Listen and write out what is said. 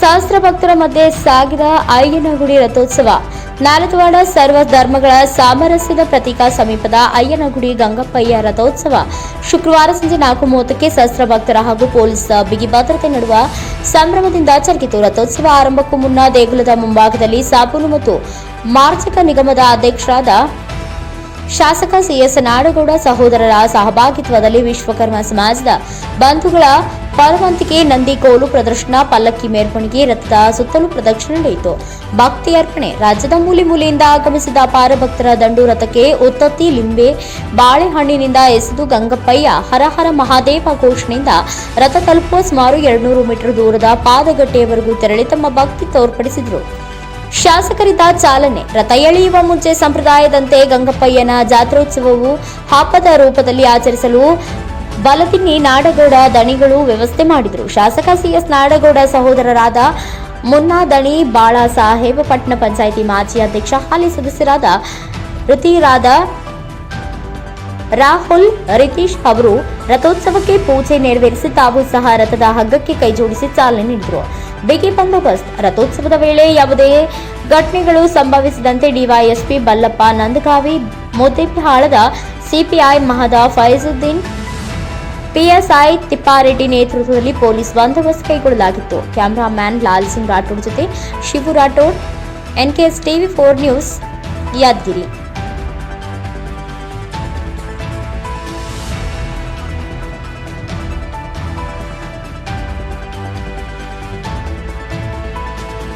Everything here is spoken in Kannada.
ಸಹಸ್ರ ಭಕ್ತರ ಮಧ್ಯೆ ಸಾಗಿದ ಅಯ್ಯನಗುಡಿ ರಥೋತ್ಸವ. ನಾರದವಾಡ ಸರ್ವ ಧರ್ಮಗಳ ಸಾಮರಸ್ಯದ ಪ್ರತೀಕ ಸಮೀಪದ ಅಯ್ಯನಗುಡಿ ಗಂಗಪ್ಪಯ್ಯ ರಥೋತ್ಸವ. ಶುಕ್ರವಾರ ಸಂಜೆ ನಾಲ್ಕು ಮೂವತ್ತಕ್ಕೆ ಸಹಸ್ರ ಭಕ್ತರ ಹಾಗೂ ಪೊಲೀಸ್ ಬಿಗಿ ಭದ್ರತೆ ನಡುವ ಸಂಭ್ರಮದಿಂದ ಜರುಗಿತು ರಥೋತ್ಸವ ಆರಂಭಕ್ಕೂ ಮುನ್ನ ದೇಗುಲದ ಮುಂಭಾಗದಲ್ಲಿ ಸಾಬೂನು ಮತ್ತು ಮಾರ್ಜಕ ನಿಗಮದ ಅಧ್ಯಕ್ಷರಾದ ಶಾಸಕ ಸಿಎಸ್ ನಾಡಗೌಡ ಸಹೋದರರ ಸಹಭಾಗಿತ್ವದಲ್ಲಿ ವಿಶ್ವಕರ್ಮ ಸಮಾಜದ ಬಂಧುಗಳ ಪರವಂತಿಕೆ ನಂದಿಕೋಲು ಪ್ರದರ್ಶನ, ಪಲ್ಲಕ್ಕಿ ಮೆರವಣಿಗೆ, ರಥದ ಸುತ್ತಲೂ ಪ್ರದಕ್ಷಿಣೆ ನಡೆಯಿತು. ಭಕ್ತಿ ಅರ್ಪಣೆ, ರಾಜ್ಯದ ಮೂಲೆ ಮೂಲೆಯಿಂದ ಆಗಮಿಸಿದ ಪಾರಭಕ್ತರ ದಂಡು ರಥಕ್ಕೆ ಉತ್ತತ್ತಿ, ಲಿಂಬೆ, ಬಾಳೆಹಣ್ಣಿನಿಂದ ಎಸೆದು ಗಂಗಪ್ಪಯ್ಯ ಹರ ಹರ ಮಹಾದೇವ ಘೋಷಣೆಯಿಂದ ರಥ ತಲುಪುವ ಸುಮಾರು ಎರಡ್ನೂರು ಮೀಟರ್ ದೂರದ ಪಾದಗಟ್ಟೆಯವರೆಗೂ ತೆರಳಿ ತಮ್ಮ ಭಕ್ತಿ ತೋರ್ಪಡಿಸಿದರು. ಶಾಸಕರಿದ್ದ ಚಾಲನೆ, ರಥ ಎಳೆಯುವ ಮುಂಚೆ ಸಂಪ್ರದಾಯದಂತೆ ಗಂಗಪ್ಪಯ್ಯನ ಜಾತ್ರೋತ್ಸವವು ಹಬ್ಬದ ರೂಪದಲ್ಲಿ ಆಚರಿಸಲು ಬಲದಿನ್ನಿ ನಾಡಗೌಡ ದಣಿಗಳು ವ್ಯವಸ್ಥೆ ಮಾಡಿದರು. ಶಾಸಕ ಸಿಎಸ್ ನಾಡಗೌಡ ಸಹೋದರರಾದ ಮುನ್ನಾ ದಣಿ ಬಾಳ ಸಾಹೇಬ ಪಟ್ಟಣ ಪಂಚಾಯಿತಿ ಮಾಜಿ ಅಧ್ಯಕ್ಷ, ಹಾಲಿ ಸದಸ್ಯರಾದ ಋತಿರಾದ ರಾಹುಲ್ ರಿತೀಶ್ ಅವರು ರಥೋತ್ಸವಕ್ಕೆ ಪೂಜೆ ನೆರವೇರಿಸಿ ತಾವು ಸಹ ರಥದ ಹಗ್ಗಕ್ಕೆ ಕೈಜೋಡಿಸಿ ಚಾಲನೆ ನೀಡಿದರು. ಬಿಗಿ ಬಂದೋಬಸ್ತ್. ರಥೋತ್ಸವದ ವೇಳೆ ಯಾವುದೇ ಘಟನೆಗಳು ಸಂಭವಿಸದಂತೆ ಡಿವೈಎಸ್ಪಿ ಬಲ್ಲಪ್ಪ ನಂದಗಾವಿ ಮುದ್ದೇಬಿಹಾಳದ ಸಿಪಿಐ ಮಹದ ಫೈಜುದ್ದೀನ್ ಪಿಎಸ್ಐ ತಿಪ್ಪಾರೆಡ್ಡಿ ನೇತೃತ್ವದಲ್ಲಿ ಪೊಲೀಸ್ ಬಂದೋಬಸ್ತ್ ಕೈಗೊಳ್ಳಲಾಗಿತ್ತು. ಕ್ಯಾಮರಾಮ್ಯಾನ್ ಲಾಲ್ ಸಿಂಗ್ ರಾಠೋಡ್ ಜೊತೆ Shivu Rathod, NKS TV four news, Yadgir.